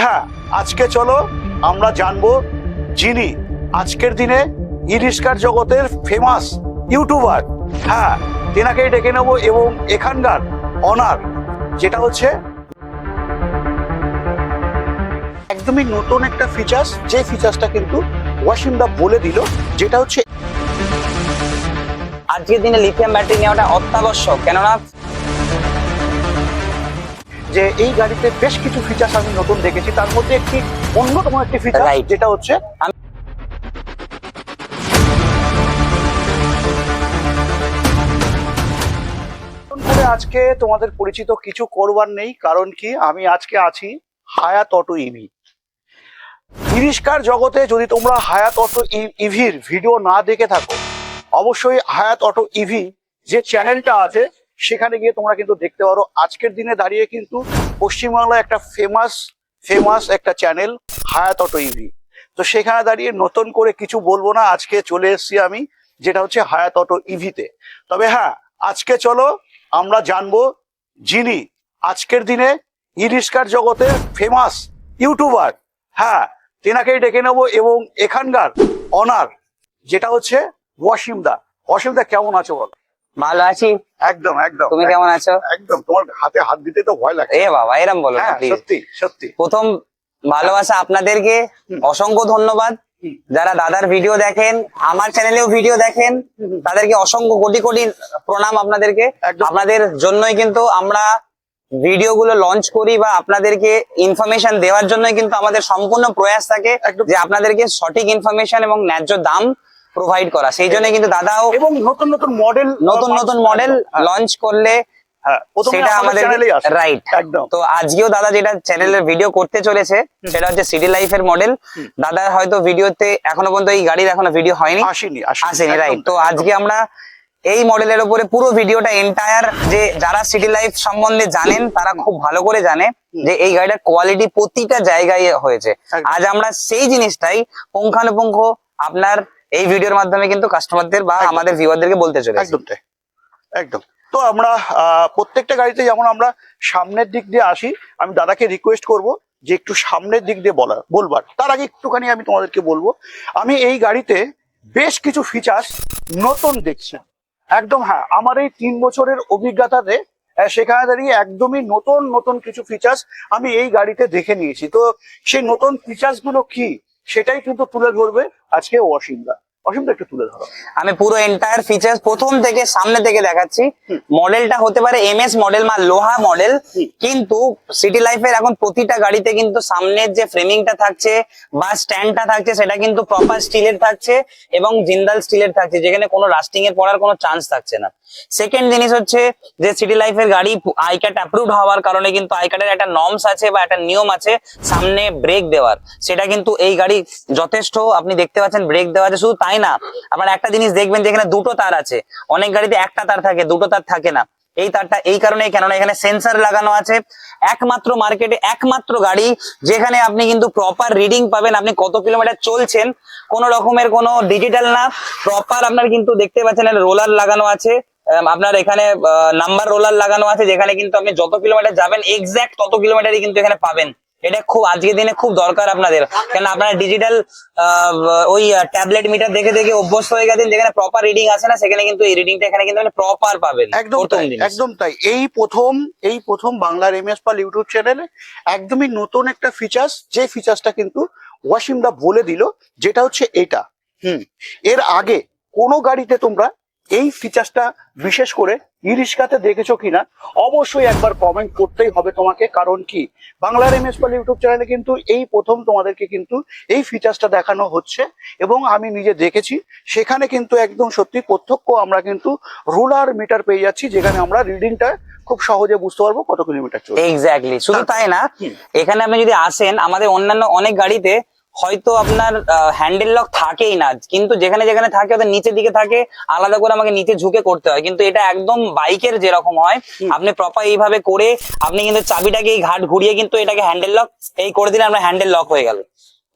হ্যাঁ আজকে চলো আমরা জানব যিনি আজকের দিনে ই রিক্সার জগতের ফেমাস ইউটিউবার হ্যাঁ তেনাকেই ডেকে নেব এবং এখানকার অনার যেটা হচ্ছে একদমই নতুন একটা ফিচার্স যে ফিচার্সটা কিন্তু ওয়াসিমদা বলে দিল, যেটা হচ্ছে আজকের দিনে লিথিয়াম ব্যাটারি নেওয়াটা অত্যাবশ্যক, কেননা যে এই গাড়িতে বেশ কিছু ফিচার্স আমি নতুন দেখেছি তার মধ্যে একটি অন্যতম একটি ফিচার. যেটা হচ্ছে আজকে তোমাদের পরিচিত কিছু করবার নেই কারণ কি আমি আজকে আছি হায়াত অটো ইভি ইরিস্কার জগতে যদি তোমরা হায়াত অটো ইভির ভিডিও না দেখে থাকো অবশ্যই হায়াত অটো ইভি যে চ্যানেলটা আছে সেখানে গিয়ে তোমরা কিন্তু দেখতে পারো। আজকের দিনে দাঁড়িয়ে কিন্তু পশ্চিমবাংলায় একটা ফেমাস ফেমাস একটা চ্যানেল হায়াত অটো ইভি তো সেখানে দাঁড়িয়ে নতুন করে কিছু বলব না, আজকে চলে এসেছি আমি, যেটা হচ্ছে হায়াত অটো ইভিতে তবে হ্যাঁ আজকে চলো আমরা জানব যিনি আজকের দিনে ই রিক্সার জগতে ফেমাস ইউটিউবার হ্যাঁ তেনাকেই ডেকে নেব এবং এখানকার অনার যেটা হচ্ছে ওয়াসিম দা ওয়াসিম দা কেমন আছো বল? ভালো আছি? একদম একদম। তুমি কেমন আছো? একদম তোমার হাতে হাত দিতে তো ভয় লাগে এ বাবা এরম বলো হ্যাঁ সত্যি সত্যি। প্রথম ভালোবাসা আপনাদেরকে অসংখ্য ধন্যবাদ। যারা দাদার ভিডিও দেখেন আমার চ্যানেলেও ভিডিও দেখেন তাদেরকে অসংখ্য কোটি কোটি প্রণাম আপনাদেরকে। আপনাদের জন্যই কিন্তু আমরা ভিডিও গুলো লঞ্চ করি বা আপনাদেরকে ইনফরমেশন দেওয়ার জন্যই কিন্তু আমাদের সম্পূর্ণ প্রয়াস থাকে যে আপনাদেরকে সঠিক ইনফরমেশন এবং ন্যায্য দাম প্রোভাইড করা। সেই জন্য কিন্তু দাদাও এবং নতুন নতুন মডেল নতুন নতুন মডেল লঞ্চ করলে হ্যাঁ প্রথমে সেটা আমাদের রাইট তো আজকেও দাদা যেটা চ্যানেলের ভিডিও করতে চলেছে সেটা হচ্ছে সিটি লাইফের মডেল হয়তো ভিডিওতে এখনও পর্যন্ত এই গাড়ির এখনও ভিডিও হয়নি। আসেনি আসেনি। রাইট তো আজকে আমরা এই মডেলের উপরে পুরো ভিডিওটা এন্টায়ার যে যারা সিটি লাইফ সম্বন্ধে জানেন তারা খুব ভালো করে জানে যে এই গাড়িটার কোয়ালিটি প্রতিটা জায়গায় হয়েছে। আজ আমরা সেই জিনিসটাই পুঙ্খানুপুঙ্খ আপনার এই ভিডিওর মাধ্যমে কিন্তু কাস্টমারদের বা আমাদের ভিউয়ারদেরকে বলতে চলেছি। একদম তাই। একদম। তো আমরা প্রত্যেকটা গাড়িতে যেমন আমরা সামনের দিক দিয়ে আসি আমি দাদাকে রিকোয়েস্ট করব যে একটু সামনের দিক দিয়ে বলার বলবার। তার আগে একটুখানি আমি তোমাদেরকে বলব আমি এই গাড়িতে বেশ কিছু ফিচার্স নতুন দেখছি। একদম হ্যাঁ আমার এই তিন বছরের অভিজ্ঞতাতে সেখানে দাঁড়িয়ে একদমই নতুন নতুন কিছু ফিচার্স আমি এই গাড়িতে দেখে নিয়েছি। তো সেই নতুন ফিচার্সগুলো কি? সেটাই কিন্তু তুলে ধরবে আজকে অসীমদা। অসীমদা একটু তুলে ধরো। আমি পুরো এন্টায়ার ফিচার্স প্রথম থেকে সামনে থেকে দেখাচ্ছি। মডেলটা হতে পারে এম এস মডেল বা লোহা মডেল কিন্তু সিটি লাইফের এখন প্রতিটা গাড়িতে কিন্তু সামনের যে ফ্রেমিংটা থাকছে বা স্ট্যান্ডটা থাকছে সেটা কিন্তু প্রপার স্টিলের থাকছে এবং জিন্দাল স্টিলের থাকছে যেখানে কোনো রাস্টিং এর পড়ার কোনো চান্স থাকছে না। সেকেন্ড জিনিস হচ্ছে যে সিটি লাইফের গাড়ি আইকাট অ্যাপ্রুভড হওয়ার কারণে কিন্তু আইকাটের একটা নর্মস আছে বা একটা নিয়ম আছে সামনে ব্রেক দেওয়ার। সেটা কিন্তু এই গাড়ি যথেষ্ট, আপনি দেখতে পাচ্ছেন ব্রেক দেওয়া আছে। শুধু তাই না, আপনারা একটা জিনিস দেখবেন যেখানে দুটো তার আছে। অনেক গাড়িতে একটা তার থাকে, দুটো তার থাকে না। এই তারটা এই কারণে, কেননা এখানে সেন্সার লাগানো আছে। একমাত্র মার্কেটে একমাত্র গাড়ি যেখানে আপনি কিন্তু প্রপার রিডিং পাবেন, আপনি কত কিলোমিটার চলছেন, কোন রকমের কোনো ডিজিটাল না। প্রপার আপনার কিন্তু দেখতে পাচ্ছেন রোলার লাগানো আছে। আপনার এখানে নাম্বার রোলার লাগানো আছে যেখানে কিন্তু আপনি যত কিলোমিটার যাবেন এক্সাক্ট তত কিলোমিটারই কিন্তু এখানে পাবেন। এটা খুব আজকের দিনে খুব দরকার আপনাদের। কেন আপনারা ডিজিটাল ওই ট্যাবলেট মিটার দেখে দেখে অভ্যস্ত হয়ে গেছেন যেখানে প্রপার রিডিং আসে না সেখানে কিন্তু এই রিডিংটা এখানে কিন্তু প্রপার পাবেন। একদম একদম তাই। এই প্রথম এই প্রথম বাংলার এম এস পাল ইউটিউব চ্যানেলে একদমই নতুন একটা ফিচার্স যে ফিচার্সটা কিন্তু ওয়াসিম দা বলে দিল যেটা হচ্ছে এটা। হুম এর আগে কোনো গাড়িতে তোমরা এই ফিচার্সটা বিশেষ করে ই রিক্সাতে দেখেছ কিনা অবশ্যই একবার কমেন্ট করতেই হবে তোমাকে। কারণ কি? বাংলার এম এস পাল ইউটিউব চ্যানেলে কিন্তু এই প্রথম তোমাদেরকে কিন্তু এই ফিচার্সটা দেখানো হচ্ছে এবং আমি নিজে দেখেছি। সেখানে কিন্তু একদম সত্যি প্রত্যক্ষ আমরা কিন্তু রুলার মিটার পেয়ে যাচ্ছি যেখানে আমরা রিডিংটা খুব সহজে বুঝতে পারব কত কিলোমিটার চলছে। এক্স্যাক্টলি শুধু তাই না এখানে আপনি যদি আসেন আমাদের অন্যান্য অনেক গাড়িতে হয়তো আপনার হ্যান্ডেল লক থাকেই না। কিন্তু যেখানে যেখানে থাকে ওদের নিচের দিকে থাকে আলাদা করে আমাকে নিচে ঝুঁকে করতে হয়। কিন্তু এটা একদম বাইকের যেরকম হয় আপনি প্রপার এইভাবে করে আপনি কিন্তু চাবিটাকে এই ঘাট ঘুরিয়ে কিন্তু এটাকে হ্যান্ডেল লক এই করে দিলে আপনার হ্যান্ডেল লক হয়ে গেল।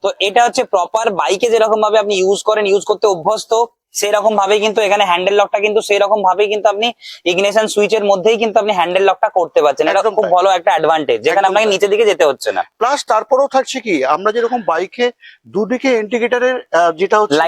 তো এটা হচ্ছে প্রপার বাইকে যেরকম ভাবে আপনি ইউজ করেন ইউজ করতে অভ্যস্ত সেই রকম ভাবে কিন্তু এখানে হ্যান্ডেল লকটা কিন্তু সেই রকম ভাবেই কিন্তু আপনি ইগনিশন সুইচের মধ্যেই কিন্তু আপনি হ্যান্ডেল লকটা করতে পারছেন। এটা খুব ভালো একটা অ্যাডভান্টেজ যেখানে আপনাকে। নিচের দিকে যেতে হচ্ছে না। প্লাস তারপরেও থাকছে কি আমরা যেরকম বাইকে দুদিকে ইন্ডিকেটরের যেটা হচ্ছে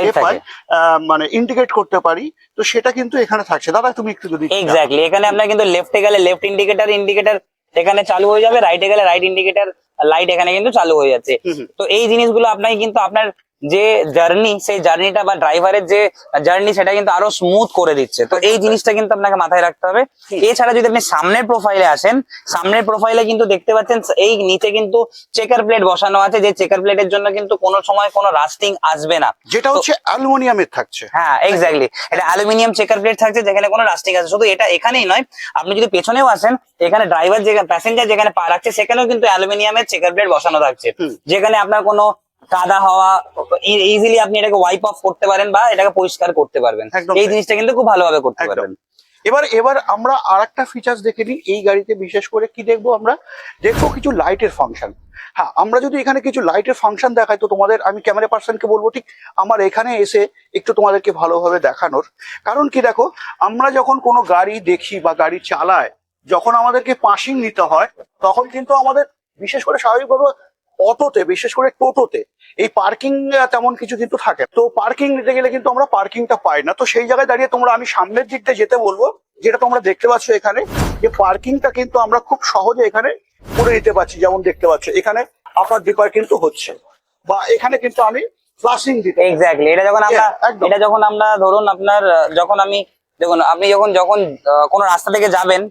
মানে ইন্ডিকেট করতে পারি তো সেটা কিন্তু এখানে থাকছে। দাদা তুমি একটু যদি এক্স্যাক্টলি এখানে আপনার কিন্তু লেফটে গেলে লেফট ইন্ডিকেটর ইন্ডিকেটর এখানে চালু হয়ে যাবে রাইটে গেলে রাইট ইন্ডিকেটর লাইট এখানে কিন্তু চালু হয়ে যাচ্ছে। তো এই জিনিসগুলো আপনাকে কিন্তু আপনার যে জার্নি সেই জার্নিটা বা ড্রাইভারের যে জার্নি সেটা কিন্তু আরও স্মুথ করে দিচ্ছে। তো এই জিনিসটা কিন্তু আপনাকে মাথায় রাখতে হবে। এছাড়া যদি আপনি সামনের প্রোফাইলে আসেন সামনের প্রোফাইলে কিন্তু দেখতে পাচ্ছেন এই নিচে কিন্তু চেকার প্লেট বসানো আছে যে চেকার প্লেটের জন্য কিন্তু কোনো সময় কোনো রাস্টিং আসবে না। যেটা হচ্ছে অ্যালুমিনিয়ামের থাকছে। হ্যাঁ এক্স্যাক্টলি এটা অ্যালুমিনিয়াম চেকার প্লেট থাকছে যেখানে কোনো রাস্টিং আছে শুধু এটা এখানেই নয় আপনি যদি পেছনেও আসেন এখানে ড্রাইভার যেখানে প্যাসেঞ্জার যেখানে পা রাখছে সেখানেও কিন্তু অ্যালুমিনিয়ামের চেকার প্লেট বসানো থাকছে। যেখানে আপনার কোনো কাদা হওয়া ইজিলি আপনি এটাকে ওয়াইপ অফ করতে পারেন বা এটাকে পরিষ্কার করতে পারবেন। এই জিনিসটা কিন্তু খুব ভালোভাবে করতে পারবেন। এবার এবার আমরা আর একটা ফিচার্স দেখে নিই। এই গাড়িতে বিশেষ করে কি দেখব আমরা? দেখব কিছু লাইটের ফাংশন হ্যাঁ আমরা যদি এখানে কিছু লাইটের ফাংশন দেখাই তো তোমাদের আমি ক্যামেরা পার্সনকে বলব ঠিক আমার এখানে এসে একটু তোমাদেরকে ভালোভাবে দেখানোর। কারণ কি দেখো আমরা যখন কোনো গাড়ি দেখি বা গাড়ি চালায় যখন আমাদেরকে পাসিং নিতে হয় তখন কিন্তু আমাদের বিশেষ করে স্বাভাবিকভাবে অটোতে বিশেষ করে টোটোতে এই পার্কিং তেমন কিছু কিন্তু থাকে তো পার্কিং নিতে গেলে কিন্তু আমরা পার্কিংটা পাই না। তো সেই জায়গায় দাঁড়িয়ে তোমরা আমি সামনের দিক দিয়ে যেতে বলব যেটা তোমরা দেখতে পাচ্ছ এখানে যে পার্কিংটা কিন্তু আমরা খুব সহজে এখানে করে নিতে পারছি যেমন দেখতে পাচ্ছ। এখানে আপার ডিপার কিন্তু হচ্ছে। বা এখানে কিন্তু আমি ফ্লাশিং দিতে। এক্স্যাক্টলি এটা যখন আমরা এটা যখন আমরা ধরুন আপনার যখন আমি দেখুন আপনি যখন যখন কোনো রাস্তা থেকে যাবেন।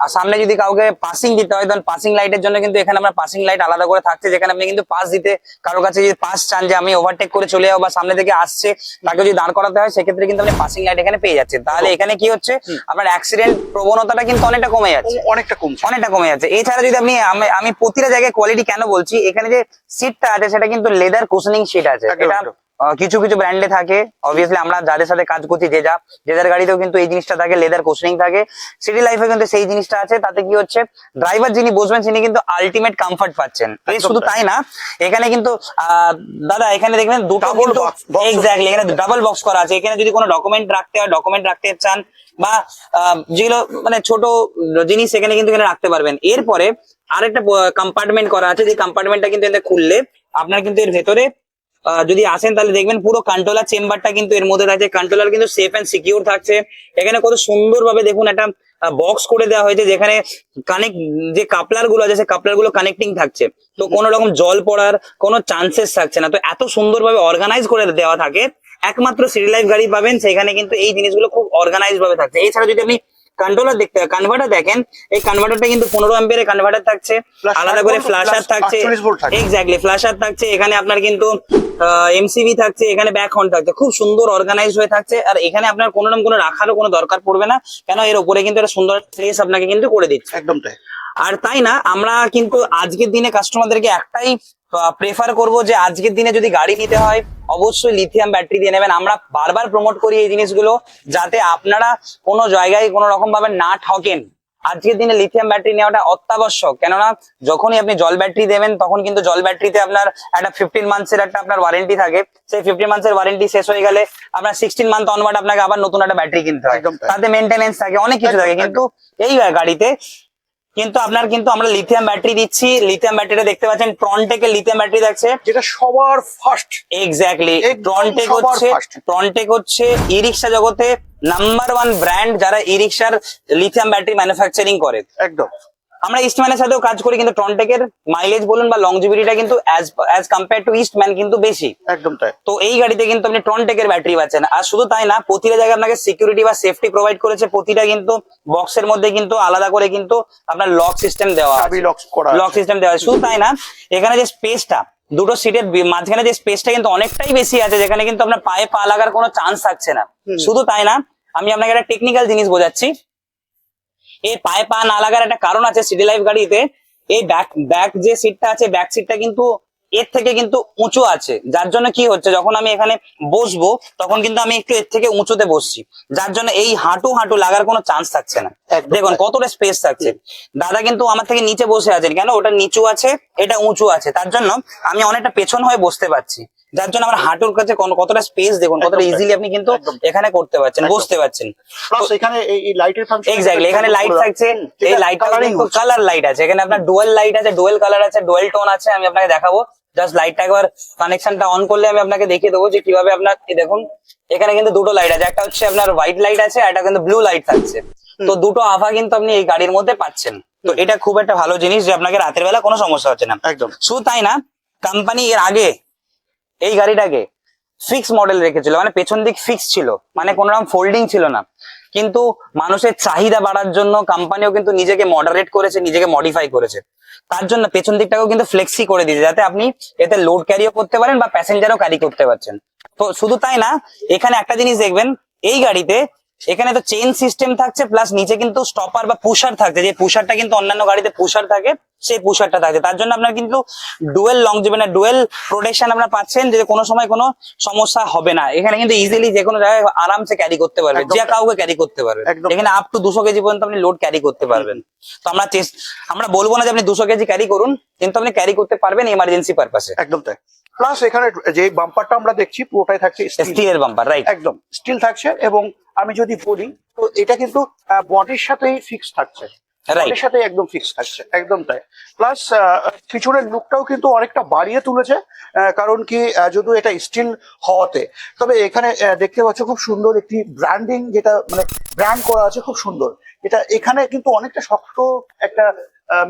আর সামনে যদি কাউকে পাসিং দিতে হয় তখন পাসিং লাইটের জন্য কিন্তু এখানে আমরা পাসিং লাইট আলাদা করে থাকছে যেখানে আপনি কিন্তু পাস দিতে কারোর কাছে যদি পাস চান যে আমি ওভারটেক করে চলে যাব বা সামনে থেকে আসছে তাকে যদি দাঁড় করাতে হয় সেক্ষেত্রে কিন্তু আপনি পাসিং লাইট এখানে পেয়ে যাচ্ছেন। তাহলে এখানে কি হচ্ছে আপনার অ্যাক্সিডেন্ট প্রবণতাটা কিন্তু অনেকটা কমে যাচ্ছে। অনেকটা কমছে। অনেকটা কমে যাচ্ছে। এছাড়া যদি আপনি আমি আমি প্রতিটা জায়গায় কোয়ালিটি কেন বলছি এখানে যে সিটটা আছে সেটা কিন্তু লেদার কুশনিং সিট আছে। এটা কিছু কিছু ব্র্যান্ডে থাকে। অবভিয়াসলি আমরা যাদের সাথে কাজ করছি যে যা যেদের গাড়িতেও কিন্তু এই জিনিসটা থাকে লেদার কুশনিং থাকে। সিটি লাইফে কিন্তু সেই জিনিসটা আছে তাতে কি হচ্ছে ড্রাইভার যিনি বসবেন তিনি কিন্তু আলটিমেট কমফর্ট পাচ্ছেন। শুধু তাই। না এখানে কিন্তু দাদা এখানে দেখবেন দুটো কিন্তু এক্স্যাক্টলি এখানে ডাবল বক্স করা আছে। এখানে যদি কোনো ডকুমেন্ট রাখতে হয় ডকুমেন্ট রাখতে চান বা আহ, যেগুলো মানে ছোট জিনিস সেখানে কিন্তু এখানে রাখতে পারবেন। এরপরে আরেকটা কম্পার্টমেন্ট করা আছে যে কম্পার্টমেন্টটা কিন্তু খুললে আপনার কিন্তু এর ভেতরে যদি আসেন তাহলে দেখবেন পুরো কন্ট্রোলার চেম্বারটা কিন্তু এর মধ্যে থাকছে। কন্ট্রোলার কিন্তু সেফ এন্ড সিকিউর থাকছে। এখানে কত সুন্দরভাবে দেখুন একটা বক্স করে দেওয়া হয়েছে যেখানে কানেক্ট যে কাপলারগুলো আছে, সেই কাপলারগুলো কানেক্টিং থাকছে। তো কোনো রকম জল পড়ার কোনো চান্সেস থাকছে না। তো এত সুন্দরভাবে অর্গানাইজ করে দেওয়া থাকে। একমাত্র সিটি লাইফ গাড়ি পাবেন, সেখানে কিন্তু এই জিনিসগুলো খুব অর্গানাইজ ভাবে থাকছে। এছাড়া যদি আপনি কন্ট্রোলার দেখতে কনভার্টার দেখেন এই কনভার্টারটা কিন্তু পনেরো অ্যাম্পিয়ারের কনভার্টার থাকছে। আলাদা করে ফ্ল্যাশার থাকছে। 48 এক্স্যাক্টলি ফ্ল্যাশার থাকছে। এখানে আপনার কিন্তু এমসিবি থাকছে এখানে ব্যাক হর্ন থাকছে। খুব সুন্দর অর্গানাইজ হয়ে থাকছে। আর এখানে আপনার কোনো রকম কোনো রাখারও কোনো দরকার পড়বে না। কেন? এর উপরে কিন্তু একটা সুন্দর ফ্রেস আপনাকে কিন্তু করে দিচ্ছে। একদম তাই। আর তাই না আমরা কিন্তু আজকের দিনে কাস্টমারদেরকে একটাই প্রেফার করব যে আজকের দিনে যদি গাড়ি নিতে হয় অবশ্যই লিথিয়াম ব্যাটারি দিয়ে নেবেন। আমরা বারবার প্রমোট করি এই জিনিসগুলো যাতে আপনারা কোনো জায়গায় কোনো রকম ভাবে না ঠকেন। আজকের দিনে লিথিয়াম ব্যাটারি নেওয়াটা অত্যাবশ্যক। কেননা যখনই আপনি জল ব্যাটারি দেবেন তখন কিন্তু জল ব্যাটারিতে আপনার একটা ফিফটিন মান্থসের একটা আপনার ওয়ারেন্টি থাকে। সেই ফিফটিন মান্থসের ওয়ারেন্টি শেষ হয়ে গেলে আপনার সিক্সটিন মান্থ অনওয়ার্ড আপনাকে আবার নতুন একটা ব্যাটারি কিনতে হয়। তাতে মেনটেনেন্স থাকে অনেক কিছু থাকে। কিন্তু এই গাড়িতে কিন্তু আপনার কিন্তু আমরা লিথিয়াম ব্যাটারি দিচ্ছি। লিথিয়াম ব্যাটারিটা দেখতে পাচ্ছেন ট্রনটেকের লিথিয়াম ব্যাটারি দেখছে যেটা সবার ফার্স্ট এক্স্যাক্টলি ট্রনটেক হচ্ছে। ট্রনটেক হচ্ছে ই রিক্সা জগতে নাম্বার ওয়ান ব্র্যান্ড যারা ই রিক্সার লিথিয়াম ব্যাটারি ম্যানুফ্যাকচারিং করে। একদম। আমরা ইস্টম্যানের সাথেও কাজ করি কিন্তু ট্রনটেকের মাইলেজ বলুন বা লংজিবিলিটা কিন্তু as as compare to Eastman কিন্তু বেশি। একদম তাই। তো এই গাড়িতে কিন্তু আপনি ট্রনটেকের ব্যাটারি পাচ্ছেন। আর শুধু তাই না প্রতিটা জায়গায় আপনাকে সিকিউরিটি বা সেফটি প্রোভাইড করেছে প্রতিটা কিন্তু বক্সের মধ্যে কিন্তু আলাদা করে কিন্তু আপনার লক সিস্টেম দেওয়া লক করা লক সিস্টেম দেওয়া শুধু তাই না এখানে যে স্পেসটা দুটো সিটের মাঝখানে যে স্পেসটা কিন্তু অনেকটাই বেশি আছে যেখানে কিন্তু আপনার পায়ে পা লাগার কোনো চান্স থাকছে না। শুধু তাই না আমি আপনাকে একটা টেকনিক্যাল জিনিস বোঝাচ্ছি। এই পায়ে পা না লাগার একটা কারণ আছে সিটি লাইফ গাড়িতে। এই ব্যাক ব্যাক যে সিটটা আছে ব্যাক সিটটা কিন্তু এর থেকে কিন্তু উঁচু আছে। যার জন্য কি হচ্ছে যখন আমি এখানে বসবো তখন কিন্তু আমি একটু এর থেকে উঁচুতে বসছি। যার জন্য এই হাঁটু হাঁটু লাগার কোনো চান্স থাকছে না। দেখুন কতটা স্পেস থাকছে। দাদা কিন্তু আমার থেকে নিচে বসে আছেন। কেন? ওটা নিচু আছে এটা উঁচু আছে। তার জন্য আমি অনেকটা পেছন হয়ে বসতে পারছি। যার জন্য আমার হাঁটুর কাছে কতটা স্পেস দেখুন কতটা ইজিলি আপনি কিন্তু এখানে করতে পারছেন। বসতে পারছেন। প্লাস এখানে এই- এই লাইটের ফাংশন এক্স্যাক্টলি এখানে লাইট থাকছে এই কিন্তু কালার লাইট আছে। এখানে আপনার ডুয়েল লাইট আছে ডুয়েল কালার আছে ডুয়েল টোন আছে আমি আপনাকে দেখাবো। জাস্ট লাইটটা একবার কানেকশনটা অন করলে আমি আপনাকে দেখিয়ে দেবো যে কীভাবে আপনার দেখুন এখানে কিন্তু দুটো লাইট আছে। একটা হচ্ছে আপনার হোয়াইট লাইট আছে একটা কিন্তু ব্লু লাইট থাকছে। তো দুটো আভা কিন্তু আপনি এই গাড়ির মধ্যে পাচ্ছেন। তো এটা খুব একটা ভালো জিনিস যে আপনাকে রাতের বেলা কোনো সমস্যা হচ্ছে না। একদম। শুধু তাই না কোম্পানি এর আগে এই গাড়িটাকে ফিক্স মডেল রেখেছিল মানে পেছন দিক ফিক্স ছিল মানে কোনো রকম ফোল্ডিং ছিল না। কিন্তু মানুষের চাহিদা বাড়ার জন্য কোম্পানিও কিন্তু নিজেকে মডারেট করেছে, নিজেকে মডিফাই করেছে। তার জন্য পেছন দিকটাকেও কিন্তু ফ্লেক্সি করে দিয়েছে, যাতে আপনি এতে লোড ক্যারিও করতে পারেন বা প্যাসেঞ্জারও ক্যারি করতে পারছেন। তো শুধু তাই না, এখানে একটা জিনিস দেখবেন, এই গাড়িতে এখানে তো চেইন সিস্টেম থাকছে প্লাস নিচে কিন্তু স্টপার বা পুষার থাকছে। যে পুষারটা কিন্তু অন্যান্য গাড়িতে পুষার থাকে সেই পুষারটা থাকছে। তার জন্য আপনার কিন্তু ডুয়েল লং যাবে না ডুয়েল প্রোটেকশন আপনার পাচ্ছেন যে কোনো সময় কোনো সমস্যা হবে না। এখানে কিন্তু ইজিলি যে কোনো জায়গায় আরামসে ক্যারি করতে পারবেন। একদম যে কাউকে ক্যারি করতে পারবেন। এখানে আপ টু দুশো কেজি পর্যন্ত আপনি লোড ক্যারি করতে পারবেন। তো আমরা আমরা বলব না যে আপনি দুশো কেজি ক্যারি করুন কিন্তু আপনি ক্যারি করতে পারবেন ইমার্জেন্সি পারপাসে একদম তাই। প্লাস এখানে যে বাম্পারটা আমরা দেখছি পুরোটাই থাকছে। স্টিলের বাম্পার রাইট একদম স্টিল থাকছে এবং আমি যদি বলি তো এটা কিন্তু বডির সাথেই ফিক্স থাকছে। বডির সাথে একদম ফিক্স থাকছে একদম তাই। প্লাস পিছনের লুকটাও কিন্তু অনেকটা বাড়িয়ে তুলেছে কারণ কি যদিও এটা স্টিল হওয়াতে। তবে এখানে দেখতে পাচ্ছ খুব সুন্দর একটি ব্র্যান্ডিং যেটা মানে ব্র্যান্ড করা আছে খুব সুন্দর। এটা এখানে কিন্তু অনেকটা শক্ত একটা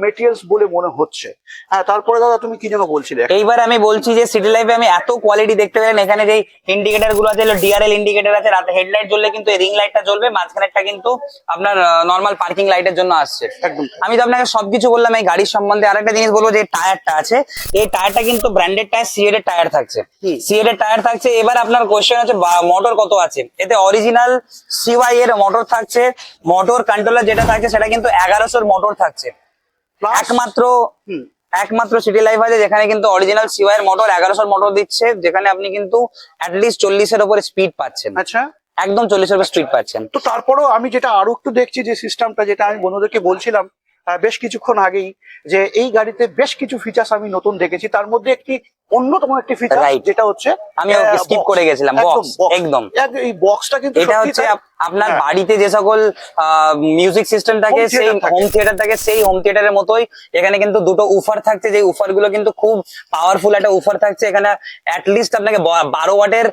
মেটেরিয়ালস বলে মনে হচ্ছে। হ্যাঁ তারপরে দাদা তুমি কি যেন বলছিলে? এইবার আমি বলছি যে সিটি লাইফে আমি এত কোয়ালিটি দেখতে পেলেন এখানে যে ইন্ডিকেটরগুলো আছে ডিআরএল ইন্ডিকেটর আছে রাতে হেডলাইট জ্বললে কিন্তু রিং লাইটটা জ্বলবে মাঝখানেরটা কিন্তু আপনার নর্মাল পার্কিং লাইটের জন্য আসছে। আমি তো আপনাকে সবকিছু বললাম এই গাড়ির সম্বন্ধে আরেকটা জিনিস বলব যে টায়ারটা আছে এই টায়ারটা কিন্তু ব্র্যান্ডেড টায়ার সিএড এর টায়ার থাকছে। সিএড এর টায়ার থাকছে এবার আপনার কোয়েশ্চেন হচ্ছে মোটর কত আছে? এতে অরিজিনাল সিওয়াই এর মোটর থাকছে মোটর কন্ট্রোলার যেটা থাকছে সেটা কিন্তু এগারোশোর মোটর থাকছে। একমাত্র একমাত্র সিটি লাইফ আছে যেখানে কিন্তু অরিজিনাল সিওয়াই এর মোটর এগারোশোর মোটর দিচ্ছে যেখানে আপনি কিন্তু অ্যাটলিস্ট চল্লিশের উপরে স্পিড পাচ্ছেন। আচ্ছা। একদম চল্লিশের উপরে স্পিড পাচ্ছেন। তো তারপরেও আমি যেটা আরও একটু দেখছি যে সিস্টেমটা যেটা আমি বন্ধুদেরকে বলছিলাম বেশ কিছুক্ষণ আগেই যে এই গাড়িতে বেশ কিছু ফিচার্স আমি নতুন দেখেছি। তার মধ্যে একটি অন্যতম একটি ফিচার যেটা হচ্ছে আমি স্কিপ করে গেছিলাম একদম বক্স একদম। এই বক্সটা কিন্তু এটা হচ্ছে আপনার হ্যাঁ। বাড়িতে যে সকল মিউজিক সিস্টেম থাকে সেই হোম থিয়েটার থাকে সেই হোম থিয়েটারের মতোই এখানে কিন্তু দুটো উফার থাকছে যে উফারগুলো কিন্তু খুব পাওয়ারফুল একটা উফার থাকছে এখানে লিস্ট আপনাকে বারো ওয়াটের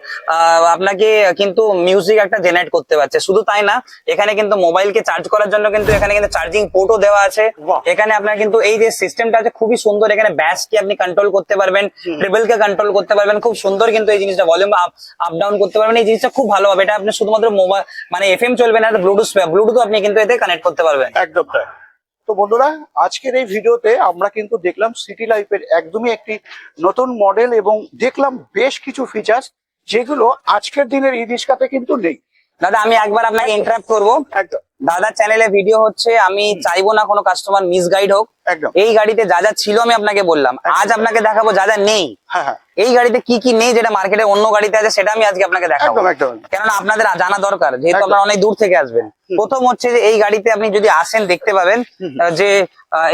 আপনাকে কিন্তু মিউজিক একটা জেনারেট করতে পারছে। শুধু তাই না এখানে কিন্তু মোবাইলকে চার্জ করার জন্য কিন্তু এখানে কিন্তু চার্জিং পোর্টও দেওয়া আছে। এখানে আপনার কিন্তু এই যে সিস্টেমটা আছে খুবই সুন্দর এখানে ব্যাসকে আপনি কন্ট্রোল করতে পারবেন। ট্রিবল কে কন্ট্রোল করতে পারবেন খুব সুন্দর কিন্তু এই জিনিসটা ভলিউম আপ আপ ডাউন করতে পারবেন এই জিনিসটা খুব ভালো হবে। এটা আপনি শুধুমাত্র মোবাইল মানে এফএম চলবে না ব্লুটুথ ব্লুটুথ আপনি কিন্তু এতে কানেক্ট করতে পারবেন। একদম তাই। তো বন্ধুরা আজকের এই ভিডিওতে আমরা কিন্তু দেখলাম সিটি লাইফের একদমই একটি নতুন মডেল এবং দেখলাম বেশ কিছু ফিচার্স যেগুলো আজকের দিনের ই রিক্সাতে কিন্তু নেই। দাদা আমি একবার আপনাকে ইন্টারাপ্ট করব। দাদা চ্যানেলে ভিডিও হচ্ছে আমি চাইব না কোনো কাস্টমার মিসগাইড হোক। এই গাড়িতে যা যা ছিল আমি আপনাকে বললাম। আজ আপনাকে দেখাবো যা যা নেই। হ্যাঁ হ্যাঁ। এই গাড়িতে কি কি নেই যেটা মার্কেটে অন্য গাড়িতে আছে সেটা আমি আজকে আপনাকে দেখাবো। কেননা আপনাদের জানা দরকার যেহেতু আপনারা অনেক দূর থেকে আসবেন। প্রথম হচ্ছে যে এই গাড়িতে আপনি যদি আসেন দেখতে পাবেন যে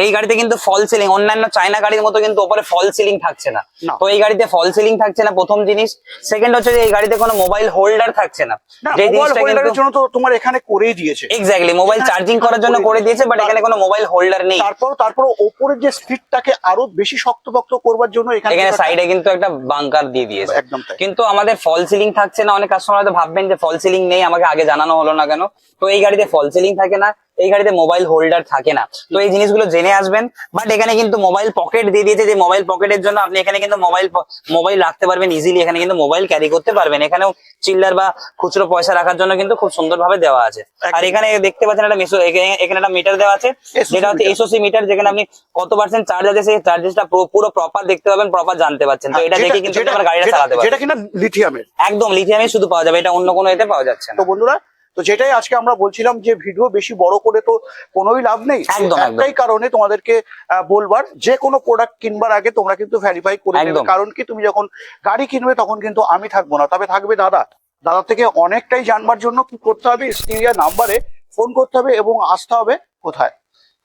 এই গাড়িতে কিন্তু ফল সিলিং অন্যান্য চায়না গাড়ির মতো কিন্তু ওপরে ফল সিলিং থাকছে না। তো এই গাড়িতে ফল সিলিং থাকছে না প্রথম জিনিস। সেকেন্ড হচ্ছে যে এই গাড়িতে কোনো মোবাইল হোল্ডার থাকছে না। না যে জিনিসটা কিন্তু জন্য তো তোমার এখানে করেই দিয়েছে। এক্স্যাক্টলি মোবাইল চার্জিং করার জন্য করে দিয়েছে। বাট এখানে কোনো মোবাইল হোল্ডার নেই। তারপর তারপর ওপরের যে স্পিডটাকে আরও বেশি শক্তপক্ত করবার জন্য এখানে এখানে সাইডে কিন্তু একটা বাংকার দিয়ে দিয়েছে। একদম কিন্তু আমাদের ফল সিলিং থাকছে না অনেক কাস্টমার হয়তো ভাববেন যে ফল সিলিং নেই আমাকে আগে জানানো হলো না কেন? তো এই গাড়িতে ফল সিলিং থাকে না এই গাড়িতে মোবাইল হোল্ডার থাকে না। তো এই জিনিসগুলো জেনে আসবেন বাট এখানে কিন্তু মোবাইল পকেট দিয়ে দিয়েছে যে মোবাইল পকেটের জন্য আপনি এখানে কিন্তু মোবাইল মোবাইল রাখতে পারবেন ইজিলি এখানে কিন্তু মোবাইল ক্যারি করতে পারবেন। এখানেও চিল্লার বা খুচরো পয়সা রাখার জন্য কিন্তু খুব সুন্দরভাবে দেওয়া আছে। আর এখানে দেখতে পাচ্ছেন একটা মেসো এখানে- একটা মিটার দেওয়া আছে যেটা হচ্ছে। এসওসি মিটার যেখানে আপনি কত পার্সেন্ট চার্জ আছে সেই চার্জেসটা পুরো প্রপার দেখতে পাবেন প্রপার জানতে পারছেন তো এটা দেখে কিন্তু আপনার গাড়িটা চালাতে পারবেন। যেটা কিনা লিথিয়ামের একদম লিথিয়ামে শুধু পাওয়া যাবে এটা অন্য কোনো এতে পাওয়া যাচ্ছে না। তো বন্ধুরা তো যেটাই আজকে আমরা বলছিলাম যে ভিডিও বেশি বড় করে তো কোনোই লাভ নেই একটাই কারণে তোমাদেরকে আহ, বলবার যে কোনো প্রোডাক্ট কিনবার আগে তোমরা কিন্তু ভ্যারিফাই করে নেবে। কারণ কি তুমি যখন গাড়ি কিনবে তখন কিন্তু আমি থাকব না তবে থাকবে দাদা। দাদা থেকে অনেকটাই জানবার জন্য কি করতে হবে স্ক্রিয়া নাম্বারে ফোন করতে হবে এবং আসতে হবে কোথায়?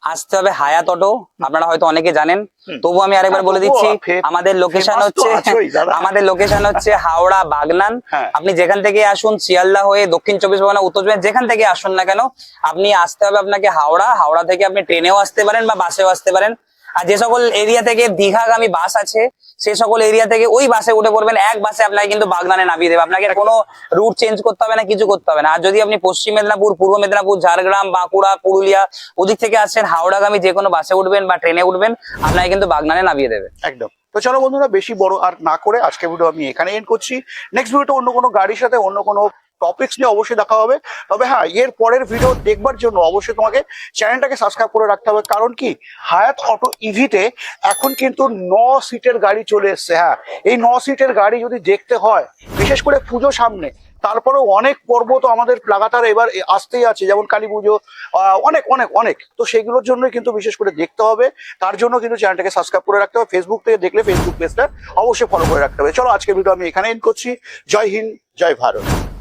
আসতে হবে হায়াত অটো। আপনারা হয়তো অনেকে জানেন। তবু আমি আরেকবার হ্যাঁ, বলে দিচ্ছি আমাদের লোকেশন হচ্ছে আমাদের লোকেশন হচ্ছে হাওড়া বাগনান। হ্যাঁ। আপনি যেখান থেকে আসুন শিয়ালদা হয়ে দক্ষিণ চব্বিশ পরগনা উত্তর চব্বিশ যেখান থেকে আসুন না কেন আপনি আসতে হবে আপনাকে হাওড়া। হাওড়া থেকে আপনি ট্রেনেও আসতে পারেন বা বাসেও আসতে পারেন। আর যে সকল এরিয়া থেকে দীঘাগামী বাস আছে সে সকল এরিয়া থেকে ওই বাসে উঠে পড়বেন। এক বাসে আপনাকে কিন্তু বাগদানে নামিয়ে দেবে। আপনাকে কোনো রুট চেঞ্জ করতে হবে না কিছু করতে হবে না। আর যদি আপনি পশ্চিম মেদিনীপুর পূর্ব মেদিনীপুর ঝাড়গ্রাম বাঁকুড়া পুরুলিয়া ওদিক থেকে আসছেন হাওড়াগামী যে কোনো বাসে উঠবেন বা ট্রেনে উঠবেন আপনাকে কিন্তু বাগদানে নামিয়ে দেবে। একদম। তো চলো বন্ধুরা বেশি বড় আর না করে আজকে ভিডিও আমি এখানে এন্ড করছি। নেক্সট ভিডিওটা অন্য কোনো গাড়ির সাথে অন্য কোনো টপিক্স নিয়ে অবশ্যই দেখা হবে। তবে হ্যাঁ এর পরের ভিডিও দেখবার জন্য অবশ্যই তোমাকে চ্যানেলটাকে সাবস্ক্রাইব করে রাখতে হবে। কারণ কি? হায়াত অটো ইভিতে এখন কিন্তু ন সিটের গাড়ি চলে এসছে। হ্যাঁ এই ন সিটের গাড়ি যদি দেখতে হয়, বিশেষ করে পুজো সামনে, তারপরেও অনেক পর্ব তো আমাদের লাগাতার এবার আসতেই আছে। যেমন কালী পুজো অনেক অনেক অনেক। তো সেগুলোর জন্যই কিন্তু বিশেষ করে দেখতে হবে। তার জন্য কিন্তু চ্যানেলটাকে সাবস্ক্রাইব করে রাখতে হবে। ফেসবুক থেকে দেখলে ফেসবুক পেজটা অবশ্যই ফলো করে রাখতে হবে। চলো, আজকের ভিডিও আমি এখানে এন্ড করছি। জয় হিন্দ, জয় ভারত।